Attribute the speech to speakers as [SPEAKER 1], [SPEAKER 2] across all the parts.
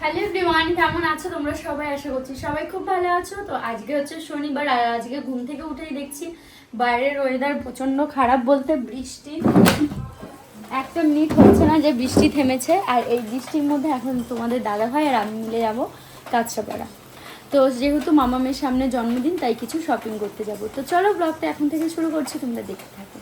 [SPEAKER 1] Hello everyone, কেমন আছো তোমরা সবাই? আশা করছি সবাই খুব ভালো আছো। তো আজকে হচ্ছে শনিবার আজকে ঘুম থেকে উঠেই দেখছি বাইরের ওয়েদার প্রচণ্ড খারাপ বলতে বৃষ্টি। একটা মিনিট হচ্ছে না যে বৃষ্টি থেমেছে, আর এই বৃষ্টির মধ্যে এখন তোমাদের দাদা ভাই আর আমি মিলে যাব কাঁচরাপাড়া। তো যেহেতু মামা মেয়ের সামনে জন্মদিন, তাই কিছু শপিং করতে যাব। তো চলো ব্লগটা এখন থেকে শুরু করছি, তোমরা দেখতে থাকো।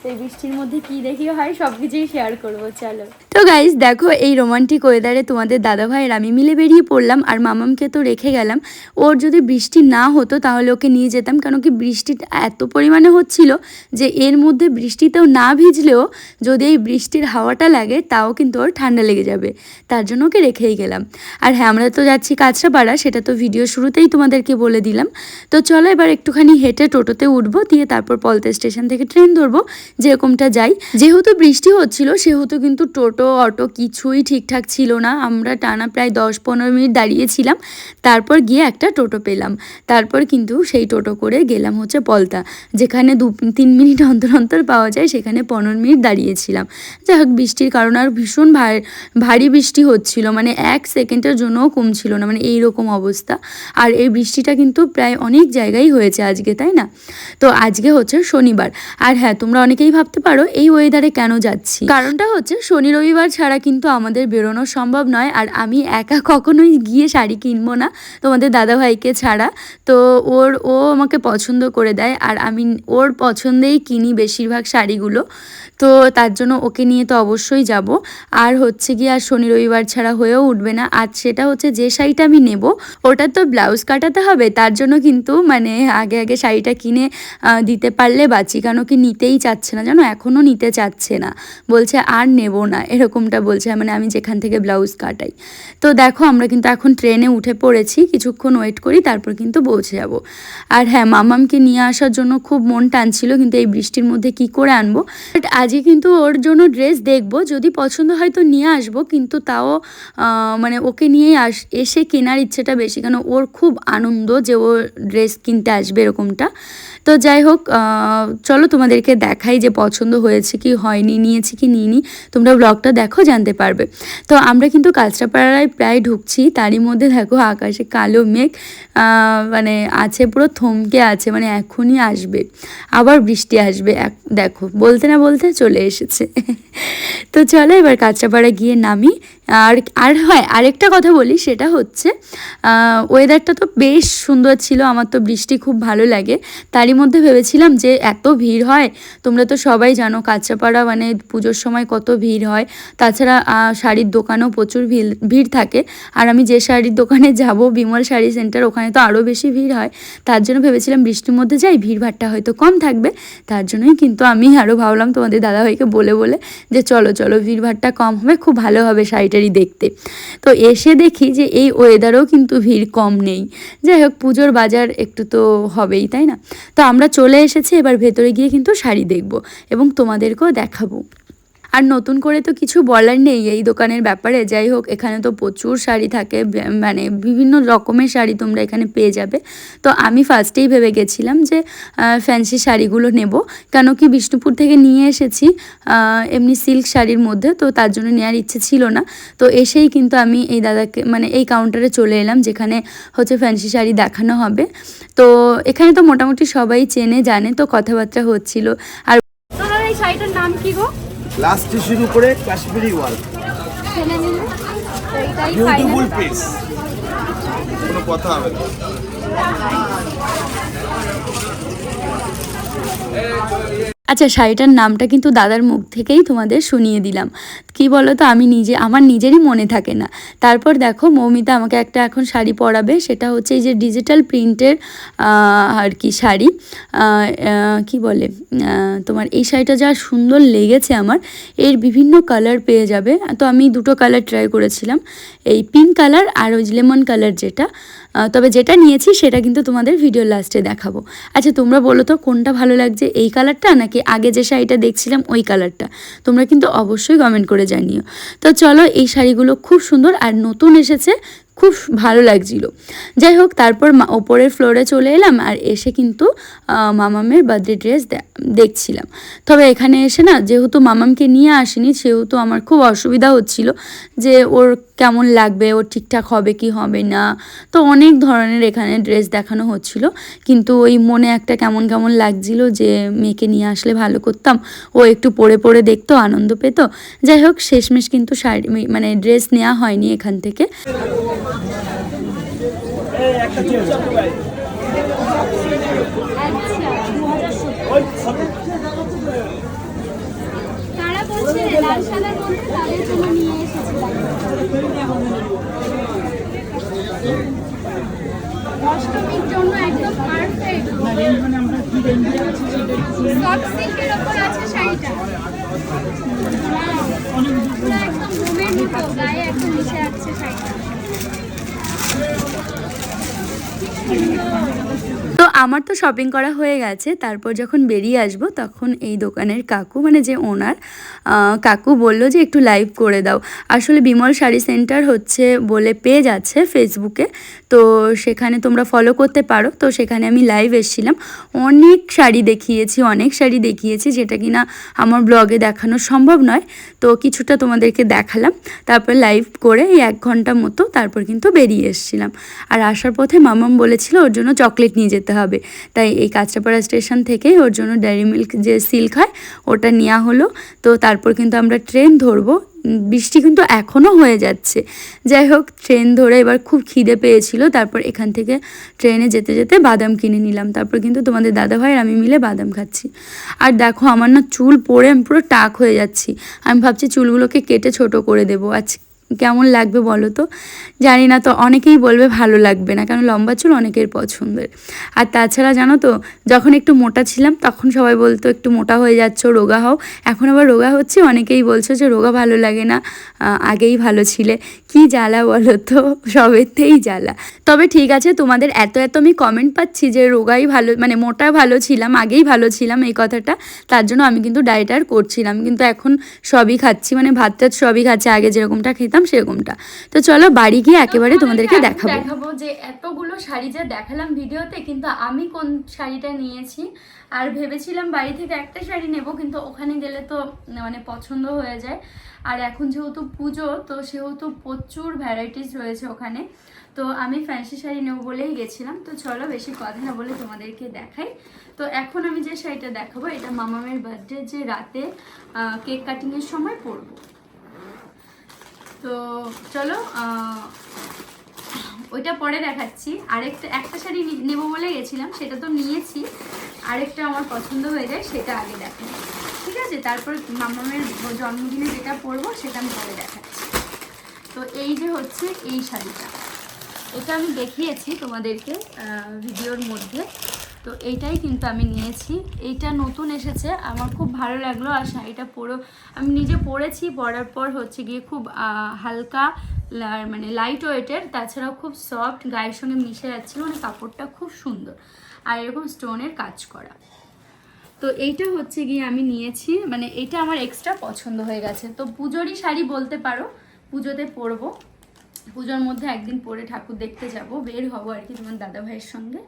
[SPEAKER 1] তো এই বৃষ্টির মধ্যে কি দেখি হয় সব কিছুই শেয়ার করব, চলো। তো গাইজ দেখো এই রোমান্টিক ওয়েদারে তোমাদের দাদা ভাইয়ের আমি মিলে বেরিয়ে পড়লাম আর মামামকে তো রেখে গেলাম। ওর যদি বৃষ্টি না হতো তাহলে ওকে নিয়ে যেতাম কেন কি বৃষ্টিটা এত পরিমাণে হচ্ছিল যে এর মধ্যে বৃষ্টিতেও না ভিজলেও যদি এই বৃষ্টির হাওয়াটা লাগে তাও কিন্তু ওর ঠান্ডা লেগে যাবে। তার জন্য ওকে রেখেই গেলাম। আর হ্যাঁ আমরা তো যাচ্ছি কাঁচরাপাড়া, সেটা তো ভিডিও শুরুতেই তোমাদেরকে বলে দিলাম। তো চলো এবার একটুখানি হেঁটে টোটোতে উঠবো, দিয়ে তারপর পলতে স্টেশন থেকে ট্রেন ধরবো, যেরকমটা যাই। যেহেতু বৃষ্টি হচ্ছিল, সেহেতু কিন্তু টোটো অটো কিছুই ঠিকঠাক ছিল না। আমরা টানা প্রায় দশ পনেরো মিনিট দাঁড়িয়েছিলাম। তারপর গিয়ে একটা টোটো পেলাম। তারপর কিন্তু সেই টোটো করে গেলাম হচ্ছে পলতা। যেখানে দু, তিন মিনিট অন্তর অন্তর পাওয়া যায়, সেখানে পনেরো মিনিট দাঁড়িয়েছিলাম। যাই হোক, বৃষ্টির কারণ আর ভীষণ ভারী বৃষ্টি হচ্ছিল। মানে এক সেকেন্ডের জন্যও কমছিল না। মানে এই রকম অবস্থা। আর এই বৃষ্টিটা কিন্তু প্রায় অনেক জায়গায় হয়েছে আজকে, তাই না? তো আজকে হচ্ছে শনিবার। আর হ্যাঁ তোমরা অনেকেই ভাবতে পারো, এই ওয়েদারে কেন যাচ্ছি? কারণটা হচ্ছে শনি রবিবার ছাড়া কিন্তু আমাদের বেরোনো সম্ভব নয়। আর আমি একা কখনোই গিয়ে শাড়ি কিনবো না, তোমাদের দাদাভাইকে ছাড়া। তো ওর, ও আমাকে পছন্দ করে দেয়। আর আমি ওর পছন্দেই কিনি বেশিরভাগ শাড়িগুলো। তো তার জন্য ওকে নিয়ে তো অবশ্যই যাব। আর হচ্ছে কি আর শনি রবিবার ছাড়া হয়েও উঠবে না। আর সেটা হচ্ছে যে শাড়িটা আমি নেব ওটার তো ব্লাউজ কাটাতে হবে। তার জন্য কিন্তু মানে আগে আগে শাড়িটা কিনে দিতে পারলে বাঁচি কেন কি নিতেই চাচ্ছে না জানো এখনও নিতে চাচ্ছে না। বলছে আর নেব না। এরকমটা বলছে মানে আমি যেখান থেকে ব্লাউজ কাটাই। তো দেখো, আমরা কিন্তু এখন ট্রেনে উঠে পড়েছি, কিছুক্ষণ ওয়েট করি, তারপর কিন্তু পৌঁছে যাব। আর হ্যাঁ মামামকে নিয়ে আসার জন্য খুব মন টানছিল, কিন্তু এই বৃষ্টির মধ্যে কি করে আনব? বাট আজকে কিন্তু ওর জন্য ড্রেস দেখব, যদি পছন্দ হয় তো নিয়ে আসব, কিন্তু তাও মানে ওকে নিয়েই আস, এসে কেনার ইচ্ছেটা বেশি, কেন ওর খুব আনন্দ যে ও ড্রেস কিনতে আসবে এরকমটা। তো যাই হোক চলো তোমাদেরকে দেখাই যে পছন্দ হয়েছে কি হয়নি, নিয়েছি কি নিইনি। তোমরা ব্লগটা দেখো, জানতে পারবে। তো আমরা কিন্তু কাঁচরাপাড়ায় প্রায় ঢুকছি। তারই মধ্যে দেখো আকাশে কালো মেঘ মানে আছে, পুরো থমকে আছে মানে এখনই আসবে। আবার বৃষ্টি আসবে দেখো, বলতে না বলতে চলে এসেছে। তো চলো এবার কাঁচরাপাড়া গিয়ে নামি। আর আর হয়, আরেকটা কথা বলি, সেটা হচ্ছে ওয়েদারটা তো বেশ সুন্দর ছিল, আমার তো বৃষ্টি খুব ভালো লাগে। তারই মধ্যে ভেবেছিলাম যে এত ভিড় হয়, তোমরা তো সবাই জানো কাঁচাপাড়া মানে পুজোর সময় কত ভিড় হয়। তাছাড়া শাড়ির দোকানেও প্রচুর ভিড় ভিড় থাকে। আর আমি যে শাড়ির দোকানে যাব, বিমল শাড়ি সেন্টার, ওখানে তো আরও বেশি ভিড় হয়। তার জন্য ভেবেছিলাম বৃষ্টির মধ্যে যাই ভিড় ভাড়টা হয়তো কম থাকবে। তার জন্যই কিন্তু আমি আরও ভাবলাম তোমাদের দাদাভাইকে বলে বলে যে চলো চলো ভিড় ভাড়টা কম হবে, খুব ভালো হবে শাড়িটারি দেখতে। তো এসে দেখি যে এই ওয়েদারও কিন্তু ভিড় কম নেই। যাই হোক, পুজোর বাজার একটু তো হবেই, তাই না? তো আমরা চলে এসেছি, এবার ভেতরে গিয়ে কিন্তু শাড়ি দেখব এবং তোমাদেরকেও দেখাবো। আর নতুন করে তো কিছু বলার নেই এই দোকানের ব্যাপারে। যাই হোক, এখানে তো প্রচুর শাড়ি থাকে মানে বিভিন্ন রকমের শাড়ি তোমরা এখানে পেয়ে যাবে। তো আমি ফার্স্টেই ভেবে গেছিলাম যে ফ্যান্সি শাড়িগুলো নেব। কেন কি বিষ্ণুপুর থেকে নিয়ে এসেছি এমনি সিল্ক শাড়ির মধ্যে, তো তার জন্য নেওয়ার ইচ্ছে ছিল না। তো এসেই কিন্তু আমি এই দাদাকে মানে এই কাউন্টারে চলে এলাম, যেখানে হচ্ছে ফ্যান্সি শাড়ি দেখানো হবে। তো এখানে তো মোটামুটি সবাই চেনে, জানে, তো কথাবার্তা হচ্ছিল। আর এই শাড়িটার নাম কি গো?
[SPEAKER 2] লাস্ট টিস্যুর উপরে কাশ্মীরি ওয়াল। বিউটিফুল পিস কোনো কথা হবে না।
[SPEAKER 1] আচ্ছা শাড়িটার নামটা কিন্তু দাদার মুখ থেকেই তোমাদের শুনিয়ে দিলাম। কি বলো তো আমি নিজে, আমার নিজেরই মনে থাকে না। তারপর দেখো, মৌমিতা আমাকে একটা এখন শাড়ি পরাবে, সেটা হচ্ছে এই যে ডিজিটাল প্রিন্টের আর কি শাড়ি। কি বলে তোমার এই শাড়িটা যা সুন্দর লেগেছে আমার, এর বিভিন্ন কালার পেয়ে যাবে। তো আমি দুটো কালার ট্রাই করেছিলাম, এই পিঙ্ক কালার আর ওই লেমন কালার যেটা। তবে যেটা নিয়েছি সেটা কিন্তু তোমাদের ভিডিও লাস্টে দেখাবো। আচ্ছা তোমরা বলো তো, কোনটা ভালো লাগছে, এই কালারটা নাকি আগে যে শাড়িটা দেখছিলাম ওই কালারটা তোমরা কিন্তু অবশ্যই কমেন্ট করে জানিও। তো চলো, এই শাড়িগুলো খুব সুন্দর আর নতুন এসেছে খুব ভালো লাগছিল। যাই হোক, তারপর ওপরের ফ্লোরে চলে এলাম আর এসে কিন্তু মামামের বার্থডে ড্রেস দেখছিলাম। তবে এখানে এসে না, যেহেতু মামামকে নিয়ে আসিনি, সেহেতু আমার খুব অসুবিধা হচ্ছিল যে ওর কেমন লাগবে, ওর ঠিকঠাক হবে কি হবে না। তো অনেক ধরনের এখানে ড্রেস দেখানো হচ্ছিল। কিন্তু ওই মনে একটা কেমন কেমন লাগছিল যে, মেয়েকে নিয়ে আসলে ভালো করতাম। ও একটু পরে পরে দেখতো, আনন্দ পেত। যাই হোক, শেষমেশ কিন্তু শাড়ি মানে ড্রেস নেওয়া হয়নি এখান থেকে।
[SPEAKER 3] একটা চুপচাপ ভাই
[SPEAKER 1] তো আমার তো শপিং করা হয়ে গেছে, তারপর যখন বেরিয়ে আসব তখন এই দোকানের কাকু মানে যে ওনার কাকু বলল যে একটু লাইভ করে দাও। আসলে বিমল শাড়ি সেন্টার হচ্ছে বলে পেজ আছে ফেসবুকে তো সেখানে তোমরা ফলো করতে পারো। তো সেখানে আমি লাইভ এসেছিলাম। অনেক শাড়ি দেখিয়েছি, অনেক শাড়ি দেখিয়েছি, যেটা কিনা আমার ব্লগে দেখানো সম্ভব নয়। তো কিছুটা তোমাদেরকে দেখালাম। তারপর লাইভ করে এই এক ঘণ্টা মতো তারপর কিন্তু বেরিয়ে এসেছিলাম। আর আসার পথে মামাম বলেছিল ওর জন্য চকলেট নিয়ে যেতে হবে। তাই এই কাঁচরাপাড়া স্টেশন থেকেই ওর জন্য ডেয়ারি মিল্ক যে সিল্ক হয়, ওটা নেওয়া হলো। তো তারপর কিন্তু আমরা ট্রেন ধরবো। বৃষ্টি কিন্তু এখনও হয়ে যাচ্ছে। যাই হোক, ট্রেন ধরে এবার খুব খিদে পেয়েছিল। তারপর এখান থেকে ট্রেনে যেতে যেতে বাদাম কিনে নিলাম। তারপর কিন্তু তোমাদের দাদা ভাই আর আমি মিলে বাদাম খাচ্ছি। আর দেখো, আমার না চুল পড়ে আমি পুরো টাক হয়ে যাচ্ছি। আমি ভাবছি চুলগুলোকে কেটে ছোট করে দেবো। আজ কেমন লাগবে বলো তো? জানি না তো, অনেকেই বলবে ভালো লাগবে না কারণ লম্বা চুল অনেকের পছন্দের। আর তাছাড়া জানো তো, যখন একটু মোটা ছিলাম তখন সবাই বলতো, একটু মোটা হয়ে যাচ্ছ, রোগা হও। এখন আবার রোগা হচ্ছে, অনেকেই বলছো যে রোগা ভালো লাগে না আগেই ভালো ছিলে। কি জ্বালা বলো তো? সবেতেই জ্বালা। তবে ঠিক আছে তোমাদের এত এত আমি কমেন্ট পাচ্ছি যে রোগাই ভালো মানে মোটা ভালো ছিলাম আগেই ভালো ছিলাম এই কথাটা। তার জন্য আমি কিন্তু ডায়েট আর করছিলাম। কিন্তু এখন সবই খাচ্ছি মানে ভাত টাত সবই খাচ্ছি আগে যেরকমটা খেতাম সেরকমটা। তো চলো বাড়ি গিয়ে একেবারে তোমাদেরকে দেখাবো।
[SPEAKER 3] দেখাবো যে এতগুলো শাড়ি যে দেখালাম ভিডিওতে কিন্তু আমি কোন শাড়িটা নিয়েছি? আর ভেবেছিলাম বাড়ি থেকে একটা শাড়ি নেব, কিন্তু ওখানে গেলে তো মানে পছন্দ হয়ে যায়। আর এখন যেহেতু পুজো, তো সেহেতু প্রচুর ভ্যারাইটিস রয়েছে ওখানে। তো আমি ফ্যান্সি শাড়ি নেব বলেই গেছিলাম। তো চলো বেশি কথা না বলে তোমাদেরকে দেখাই। তো এখন আমি যে শাড়িটা দেখাবো, এটা মামামের বার্থডে যে রাতে কেক কাটিংয়ের সময় পরবো। তো চলো ওইটা পরে দেখাচ্ছি। আরেকটা, একটা শাড়ি নেব বলে গেছিলাম, সেটা তো নিয়েছি। আরেকটা আমার পছন্দ হয়ে যায়, সেটা আগে দেখাই। ঠিক আছে? তারপর মামামের জন্মদিনে যেটা পরবো, সেটা আমি পরে দেখাচ্ছি। তো এই যে হচ্ছে এই শাড়িটা। এটা আমি দেখিয়েছি তোমাদেরকে ভিডিওর মধ্যে। তো এইটাই কিন্তু আমি নিয়েছি। এইটা নতুন এসেছে, আমার খুব ভালো লাগল। আর শাড়িটা পরেও আমি নিজে পরেছি, পরার পর হচ্ছে গিয়ে খুব হালকা মানে লাইট ওয়েটের তাছাড়াও খুব সফট গায়ের সঙ্গে মিশে যাচ্ছিল মানে কাপড়টা খুব সুন্দর। আর এরকম স্টোনের কাজ করা। তো এইটা হচ্ছে গিয়ে আমি নিয়েছি মানে এটা আমার এক্সট্রা পছন্দ হয়ে গেছে। তো পুজোরই শাড়ি বলতে পারো, পুজোতে পরবো। পুজোর মধ্যে একদিন পরে ঠাকুর দেখতে যাব, বের হব আর কি তোমার দাদা ভাইয়ের সঙ্গে।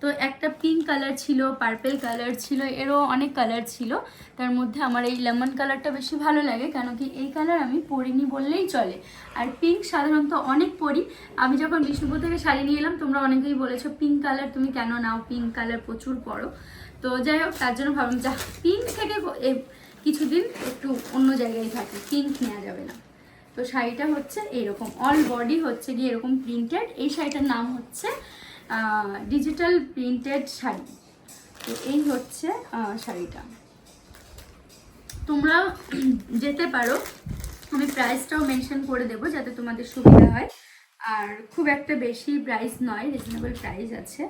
[SPEAKER 3] তো একটা পিঙ্ক কালার ছিল পার্পেল কালার ছিল, এরও অনেক কালার ছিল। তার মধ্যে আমার এই লেমন কালারটা বেশি ভালো লাগে কেন কি এই কালার আমি পরিনি বললেই চলে। আর পিঙ্ক সাধারণত অনেক পরি। আমি যখন বিষ্ণুপুর থেকে শাড়ি নিয়ে এলাম, তোমরা অনেকেই বলেছ পিঙ্ক কালার তুমি কেন নাও? পিঙ্ক কালার প্রচুর পরো। তো যাই হোক, তার জন্য ভাবলাম যা পিঙ্ক থেকে কিছুদিন একটু অন্য জায়গায় থাকি পিঙ্ক নেওয়া যাবে না। তো শাড়িটা হচ্ছে এরকম অল বডি হচ্ছে গিয়ে এরকম প্রিন্টেড এই শাড়িটার নাম হচ্ছে ডিজিটাল প্রিন্টেড শাড়ি। তো এই হচ্ছে শাড়িটা। তোমরা যেতে পারো। আমি প্রাইসটাও মেনশন করে দেবো যাতে তোমাদের সুবিধা হয়। আর খুব একটা বেশি প্রাইস নয় রিজনেবল প্রাইস আছে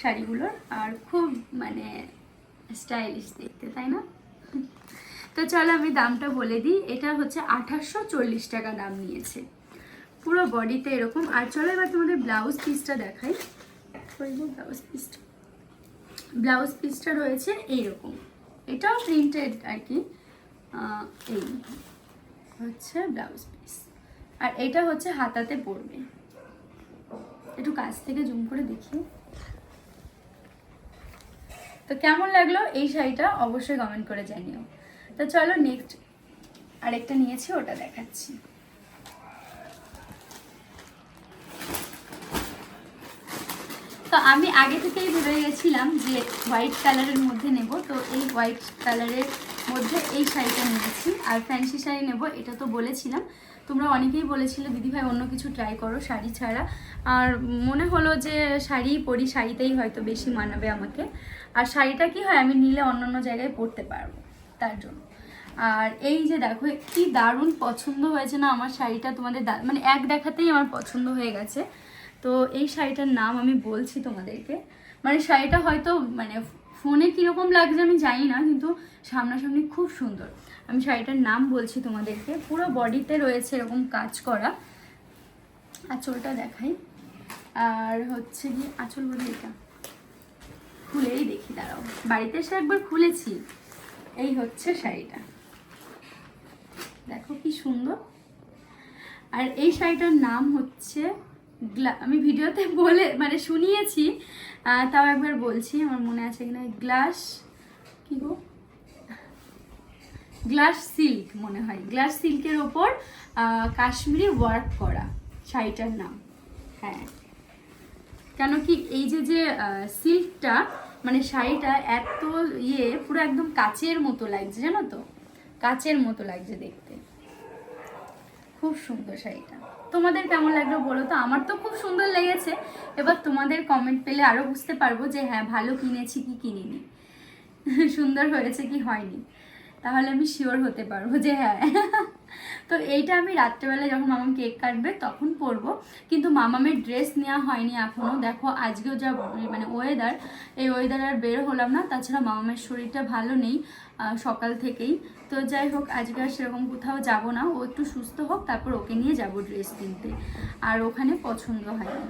[SPEAKER 3] শাড়িগুলোর। আর খুব মানে স্টাইলিশ দেখতে, তাই না? তো চলো আমি দামটা বলে দিই। এটা হচ্ছে আঠাশশো চল্লিশ টাকা দাম নিয়েছে।
[SPEAKER 1] পুরো বডিতে এরকম। আর চলো এবার তোমাদের ব্লাউজ পিসটা দেখাই। ব্লাউজ পিসটা ব্লাউজ পিসটা রয়েছে এইরকম। এটাও প্রিন্টেড আর কি। এই হচ্ছে ব্লাউজ পিস আর এটা হচ্ছে হাতাতে পড়বে একটু কাছ থেকে জুম করে দেখি তো কেমন লাগল এই শাড়িটা? অবশ্যই কমেন্ট করে জানিও। তো চলো নেক্সট আরেকটা নিয়েছি, ওটা দেখাচ্ছি। তো আমি আগে থেকেই ভেবে গেছিলাম যে হোয়াইট কালারের মধ্যে নেব। তো এই হোয়াইট কালারের মধ্যে এই শাড়িটা নিয়েছি। আর ফ্যান্সি শাড়ি নেব, এটা তো বলেছিলাম। তোমরা অনেকেই বলেছিলে দিদিভাই অন্য কিছু ট্রাই করো শাড়ি ছাড়া। আর মনে হলো যে শাড়ি পরি শাড়িতেই হয়তো বেশি মানাবে আমাকে। আর শাড়িটা কি হয়, আমি নিলে অন্য অন্য জায়গায় পরতে পারব তার জন্য। আর এই যে দেখো, কি দারুণ পছন্দ হয়েছে না আমার শাড়িটা তোমাদের মানে এক দেখাতেই আমার পছন্দ হয়ে গেছে। তো এই শাড়িটার নাম আমি বলছি তোমাদেরকে। মানে শাড়িটা হয়তো মানে ফোনে কীরকম লাগছে আমি জানি না, কিন্তু সামনাসামনি খুব সুন্দর। আমি শাড়িটার নাম বলছি তোমাদেরকে। পুরো বডিতে রয়েছে এরকম কাজ করা। আঁচলটা দেখাই। আর হচ্ছে কি, আঁচল বলে এটা? খুলেই দেখি, দাঁড়াও। বাড়িতে এসে একবার খুলেছি। এই হচ্ছে শাড়িটা। দেখো কি সুন্দর। আর এই শাড়িটার নাম হচ্ছে আমি ভিডিওতে বলে মানে শুনিয়েছি তাও একবার বলছি, আমার মনে আছে কিনা গ্লাস, কি গো? গ্লাস সিল্ক মনে হয়। গ্লাস সিল্কের ওপর কাশ্মীরি ওয়ার্ক করা, শাড়িটার নাম। হ্যাঁ। কেন কি এই যে যে সিল্কটা মানে শাড়িটা এত ইয়ে পুরো একদম কাচের মতো লাগছে, জানো তো? কাচের মতো লাগছে দেখতে। খুব সুন্দর শাড়িটা। তোমাদের কেমন লাগল বলো তো? আমার তো খুব সুন্দর লেগেছে। এবার তোমাদের কমেন্ট পেলে আরও বুঝতে পারব যে হ্যাঁ ভালো কিনেছি কি কিনিনি। সুন্দর হয়েছে কি হয়নি। তাহলে আমি শিওর হতে পারব যে হ্যাঁ। তো এইটা আমি রাত্রেবেলা যখন মামাম কেক কাটবে তখন পরবো। কিন্তু মামামের ড্রেস নেওয়া হয়নি এখনও দেখো, আজকেও যা মানে ওয়েদার এই ওয়েদার আর বের হলাম না। তাছাড়া মামামের শরীরটা ভালো নেই সকাল থেকেই। তো যাই হোক, আজকে আর সেরকম কোথাও যাব না। ও একটু সুস্থ হোক, তারপর ওকে নিয়ে যাব ড্রেস কিনতে। আর ওখানে পছন্দ হয়নি।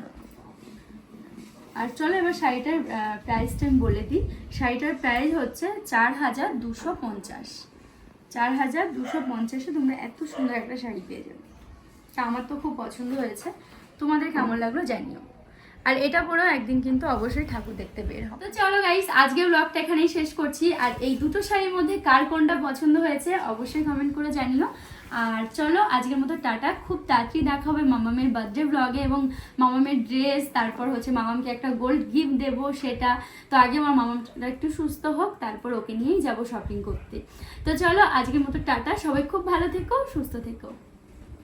[SPEAKER 1] আর চলো এবার শাড়িটার প্রাইসটা আমি বলে দিই। শাড়িটার প্রাইস হচ্ছে চার হাজার দুশো পঞ্চাশ। চার হাজার দুশো পঞ্চাশে তোমরা এত সুন্দর একটা শাড়ি পেয়ে যাবে। তা আমার তো খুব পছন্দ হয়েছে। তোমাদের কেমন লাগল জানিও। আর এটা পরেও একদিন কিন্তু অবশ্যই ঠাকুর দেখতে বের হবে। তো চলো গাইস আজকে ব্লগটা এখানেই শেষ করছি। আর এই দুটো শাড়ির মধ্যে কার কোনটা পছন্দ হয়েছে অবশ্যই কমেন্ট করে জানিও। আর চলো, আজকের মতো টাটা। খুব তাড়াতাড়ি দেখা হবে মামামের বার্থডে ব্লগে এবং মামামের ড্রেস তারপর হচ্ছে মামামকে একটা গোল্ড গিফট দেবো সেটা। তো আগে আমার মামামটা একটু সুস্থ হোক, তারপর ওকে নিয়েই যাব শপিং করতে। তো চলো, আজকের মতো টাটা। সবাই খুব ভালো থেকো, সুস্থ থেকো।